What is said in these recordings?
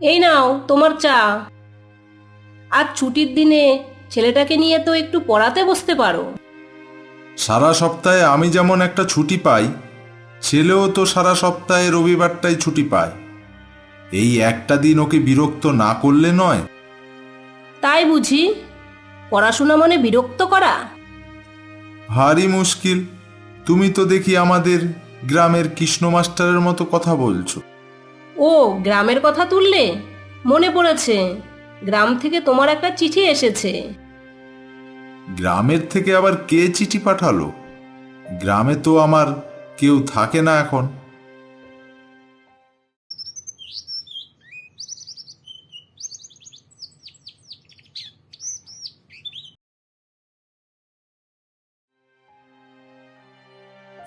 এই নাও তোমার চা। আর ছুটির দিনে ছেলেটাকে নিয়ে তো একটু পড়াতে বসতে পারো। সারা সপ্তাহে আমি যেমন একটা ছুটি পাই ছেলেও তো সারা সপ্তাহে রবিবারটাই ছুটি পায়। এই একটা দিন ওকে বিরক্ত না করলে নয়? তাই বুঝি পড়াশোনা মানে বিরক্ত করা? ভারী মুশকিল। তুমি তো দেখি আমাদের গ্রামের কৃষ্ণ মাস্টারের মতো কথা বলছো। ও গ্রামের কথা তুললে? মনে পড়েছে গ্রাম থেকে তোমার একটা চিঠি এসেছে। গ্রামের থেকে আবার কে চিঠি পাঠালো? গ্রামে তো আমার কেউ থাকে না এখন।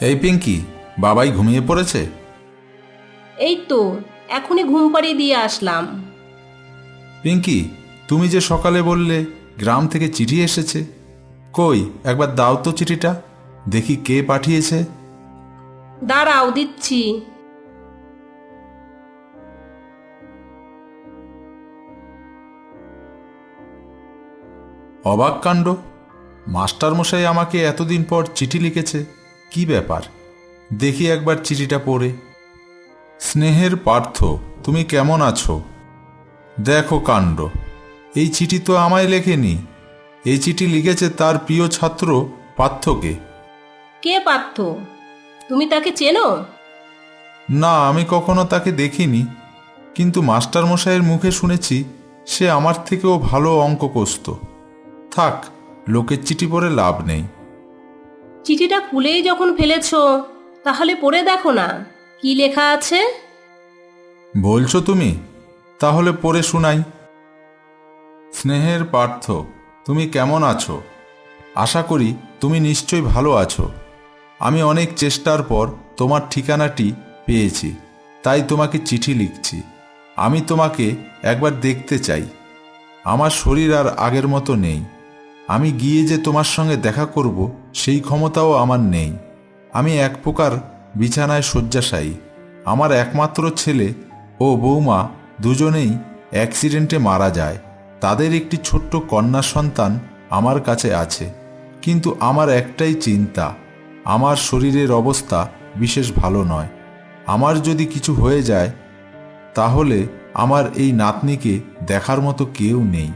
এই পিঙ্কি বাবাই ঘুমিয়ে পড়েছে? এই তো এখনই ঘুম পাড়িয়ে দিয়ে আসলাম। পিঙ্কি তুমি যে সকালে বললে গ্রাম থেকে চিঠি এসেছে। কই একবার দাও তো চিঠিটা দেখি কে পাঠিয়েছে। দাঁড়াও দিচ্ছি। অবাক কাণ্ড। মাস্টারমশাই আমাকে এতদিন পর চিঠি লিখেছে কি ব্যাপার? দেখি একবার চিঠিটা পড়ে। স্নেহের পার্থ তুমি কেমন আছো? দেখো কাণ্ড। এই চিঠি তো আমায় লেখেনি। এই চিঠি লিখেছে তার প্রিয় ছাত্র পার্থকে। কে পার্থ? তুমি তাকে চেনো? না আমি কখনো তাকে দেখিনি। কিন্তু মাস্টারমশাইয়ের মুখে শুনেছি সে আমার থেকেও ভালো অঙ্ক কষত। থাক লোকের চিঠি পড়ে লাভ নেই। চিঠিটা খুলেই যখন ফেলেছো তাহলে পড়ে দেখো না। কি লেখা আছে? বলছো তুমি? তাহলে পড়ে শুনাই। স্নেহের পার্থ, তুমি কেমন আছো? আশা করি তুমি নিশ্চয়ই ভালো আছো। আমি অনেক চেষ্টার পর তোমার ঠিকানাটি পেয়েছি, তাই তোমাকে চিঠি লিখছি। আমি তোমাকে একবার দেখতে চাই। আমার শরীর আর আগের মতো নেই। আমি গিয়ে যে তোমার সঙ্গে দেখা করব, সেই ক্ষমতাও আমার নেই। আমি এক প্রকার বিছানায় শয্যাশায়ী। আমার একমাত্র ছেলে ও বৌমা দুজনেই অ্যাক্সিডেন্টে মারা যায়। তাদের একটি ছোট্ট কন্যা সন্তান আমার কাছে আছে। কিন্তু আমার একটাই চিন্তা, আমার শরীরের অবস্থা বিশেষ ভালো নয়। আমার যদি কিছু হয়ে যায়, তাহলে আমার এই নাতনিকে দেখার মতো কেউ নেই।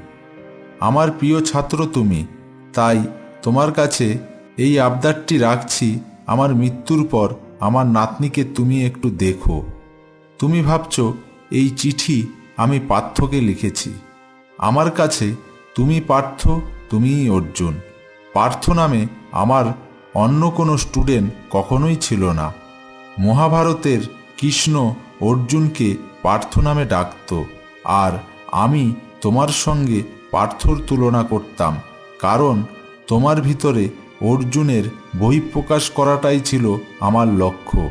আমার প্রিয় ছাত্র তুমি, তাই তোমার কাছে এই আবদারটি রাখছি আমার মৃত্যুর পর আমার নাতনিকে তুমি একটু দেখো। তুমি ভাবছ, এই চিঠি আমি পার্থকে লিখেছি। আমার কাছে তুমি পার্থ, তুমিই অর্জুন। পার্থ নামে আমার অন্য কোনো স্টুডেন্ট কখনোই ছিল না। মহাভারতের কৃষ্ণ অর্জুনকে পার্থ নামে ডাকত, আর আমি তোমার সঙ্গে পার্থর তুলনা করতাম, কারণ তোমার ভিতরে অর্জুনের বহিঃপ্রকাশ করাটাই ছিল আমার লক্ষ্য।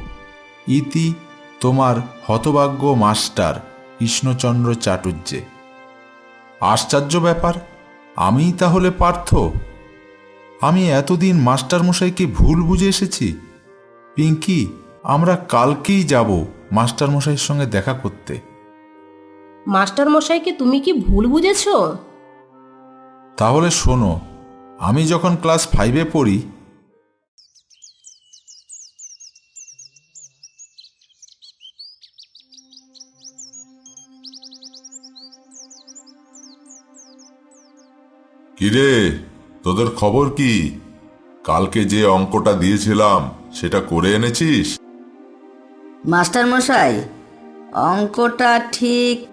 ইতি তোমার হতভাগ্য মাস্টার কৃষ্ণচন্দ্র চাটুর্যে আশ্চর্য ব্যাপার আমিই তাহলে পার্থ? আমি এতদিন মাস্টারমশাইকে ভুল বুঝে এসেছি। পিঙ্কি আমরা কালকেই যাব মাস্টারমশাইয়ের সঙ্গে দেখা করতে। মাস্টার মশাইকে তুমি কি ভুল বুঝেছ? তাহলে শোনো আমি যখন ক্লাস ফাইভে পড়ি কিরে তোদের খবর কি? কালকে যে অঙ্কটা দিয়েছিলাম সেটা করে এনেছিস? মাস্টার মশাই অঙ্কটা ঠিক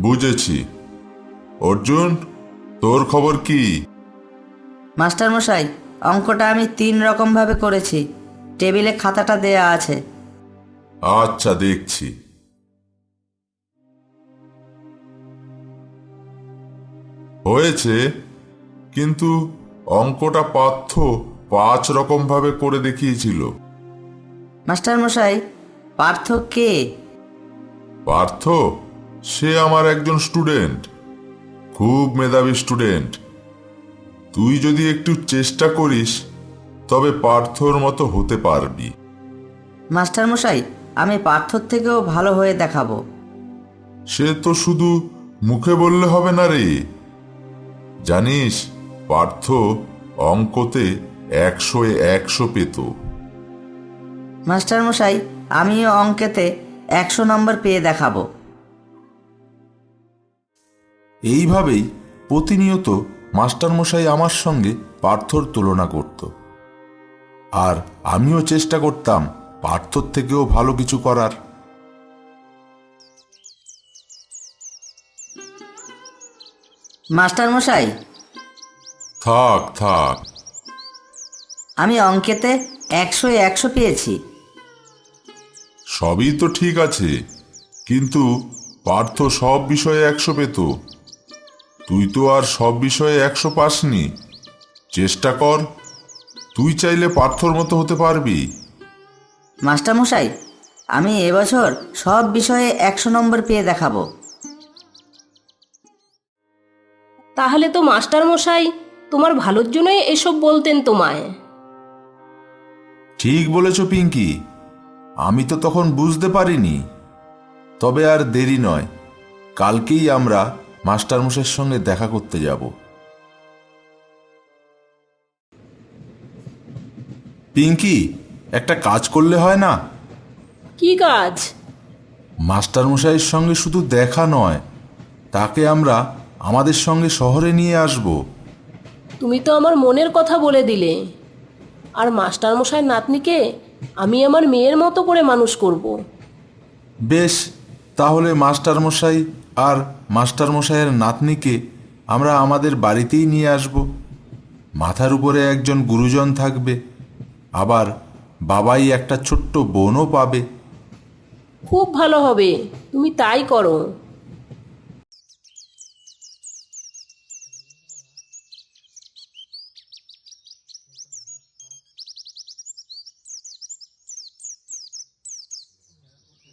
বুঝেছি। অর্জুন তোর খবর কি? মাস্টার মশাই অঙ্কটা আমি তিন রকমভাবে করেছি। টেবিলে খাতাটা দেয়া আছে। আচ্ছা দেখছি। হয়েছে কিন্তু অঙ্কটা পার্থ পাঁচ রকম ভাবে করে দেখিয়েছিল। মাস্টার মশাই পার্থ কে? পার্থ? সে আমার একজন স্টুডেন্ট। খুব মেধাবী স্টুডেন্ট। তুই যদি একটু চেষ্টা করিস তবে পার্থর মতো হতে পারবি। মাস্টার মশাই আমি পার্থর থেকেও ভালো হয়ে দেখাবো। সে তো শুধু মুখে বললে হবে না রে। জানিস পার্থ অঙ্কতে একশো একশো পেত। মাস্টার মশাই আমিও অঙ্কেতে একশো নম্বর পেয়ে দেখাবো। এইভাবেই প্রতিনিয়ত মাস্টারমশাই আমার সঙ্গে পার্থর তুলনা করত। আর আমিও চেষ্টা করতাম পার্থর থেকেও ভালো কিছু করার। মাস্টার মশাই থাক থাক। আমি অঙ্কেতে একশো একশো পেয়েছি। সবই তো ঠিক আছে কিন্তু পার্থ সব বিষয়ে একশো পেত। তুই তো আর সব বিষয়ে একশো পাসনি। চেষ্টা কর তুই চাইলে পার্থর মতো হতে পারবি। মাস্টারমশাই আমি এবছর সব বিষয়ে একশো নম্বর পেয়ে দেখাবো। তাহলে তো মাস্টার মশাই তোমার ভালোর জন্যই এসব বলতেন তোমায়। ঠিক বলেছ পিঙ্কি আমি তো তখন বুঝতে পারিনি। তবে আর দেরি নয় কালকেই আমরা মাস্টারমশাইয়ের সঙ্গে দেখা করতে যাব। পিঙ্কি একটা কাজ করলে হয় না? কি কাজ? মাস্টারমশাইয়ের সঙ্গে শুধু দেখা নয় তাকে আমরা আমাদের সঙ্গে শহরে নিয়ে আসব। তুমি তো আমার মনের কথা বলে দিলে। আর মাস্টার মশাই নাতনিকে আমি আমার মেয়ের মতো করে মানুষ করব। বেশ তাহলে মাস্টারমশাই আর মাস্টারমশাইয়ের নাতনিকে আমরা আমাদের বাড়িতেই নিয়ে আসব। মাথার উপরে একজন গুরুজন থাকবে। আবার বাবাই একটা ছোট্ট বোনও পাবে। খুব ভালো হবে। তুমি তাই করো।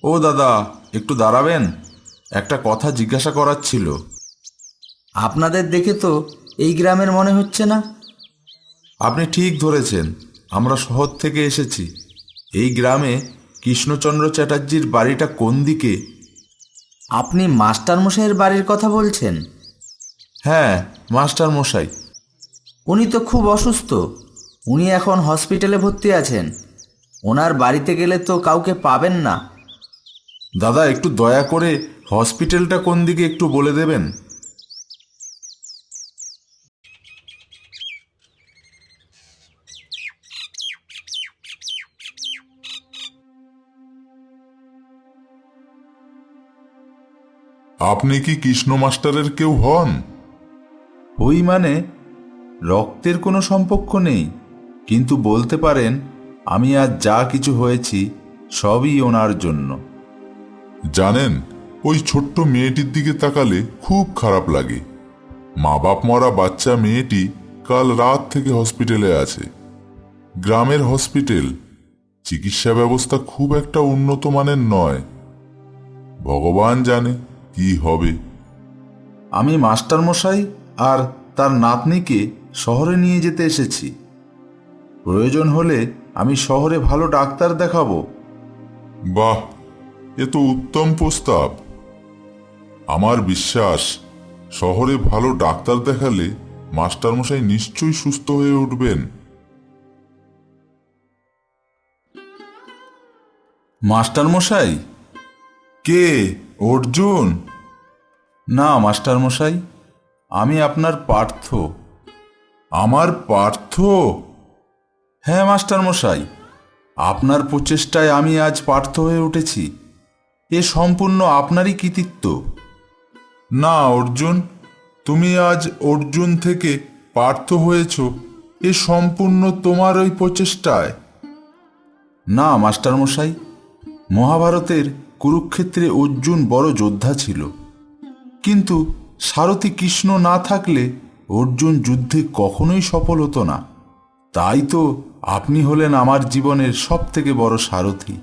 ও দাদা একটু দাঁড়াবেন? একটা কথা জিজ্ঞাসা করার ছিল। আপনাদের দেখে তো এই গ্রামের মনে হচ্ছে না। আপনি ঠিক ধরেছেন আমরা শহর থেকে এসেছি। এই গ্রামে কৃষ্ণচন্দ্র চ্যাটার্জির বাড়িটা কোন দিকে? আপনি মাস্টার মশাইয়ের বাড়ির কথা বলছেন? হ্যাঁ মাস্টার মশাই উনি তো খুব অসুস্থ। উনি এখন হসপিটালে ভর্তি আছেন। ওনার বাড়িতে গেলে তো কাউকে পাবেন না। দাদা একটু দয়া করে হসপিটালটা কোন দিকে একটু বলে দেবেন? আপনি কি কৃষ্ণ মাস্টারের কেউ হন? ওই মানে রক্তের কোনো সম্পর্ক নেই কিন্তু বলতে পারেন আমি আজ যা কিছু হয়েছি সবই ওনার জন্য। জানেন ওই ছোট্ট মেয়েটির দিকে তাকালে খুব খারাপ লাগে। মা বাপ মরা বাচ্চা মেয়েটি কাল রাত থেকে হসপিটালে আছে। গ্রামের হসপিটাল চিকিৎসা ব্যবস্থা খুব একটা উন্নত মানের নয়। ভগবান জানে কি হবে। আমি মাস্টারমশাই আর তার নাতনিকে শহরে নিয়ে যেতে এসেছি। প্রয়োজন হলে আমি শহরে ভালো ডাক্তার দেখাবো। বাহ এ তো উত্তম প্রস্তাব। আমার বিশ্বাস শহরে ভালো ডাক্তার দেখালে মাস্টারমশাই নিশ্চয়ই সুস্থ হয়ে উঠবেন। মাস্টারমশাই? কে? অর্জুন? না মাস্টারমশাই আমি আপনার পার্থ। আমার পার্থ? হ্যাঁ মাস্টারমশাই আপনার প্রচেষ্টায় আমি আজ পার্থ হয়ে উঠেছি। এ সম্পূর্ণ আপনারই কৃতিত্ব। না, অর্জুন, তুমি আজ অর্জুন থেকে পার্থ হয়েছ, এ সম্পূর্ণ তোমার ওই প্রচেষ্টায়। না, মাস্টারমশাই, মহাভারতের কুরুক্ষেত্রে অর্জুন বড় যোদ্ধা ছিল। কিন্তু সারথী কৃষ্ণ না থাকলে অর্জুন যুদ্ধে কখনোই সফল হতো না। তাই তো আপনি হলেন আমার জীবনের সব থেকে বড় সারথী।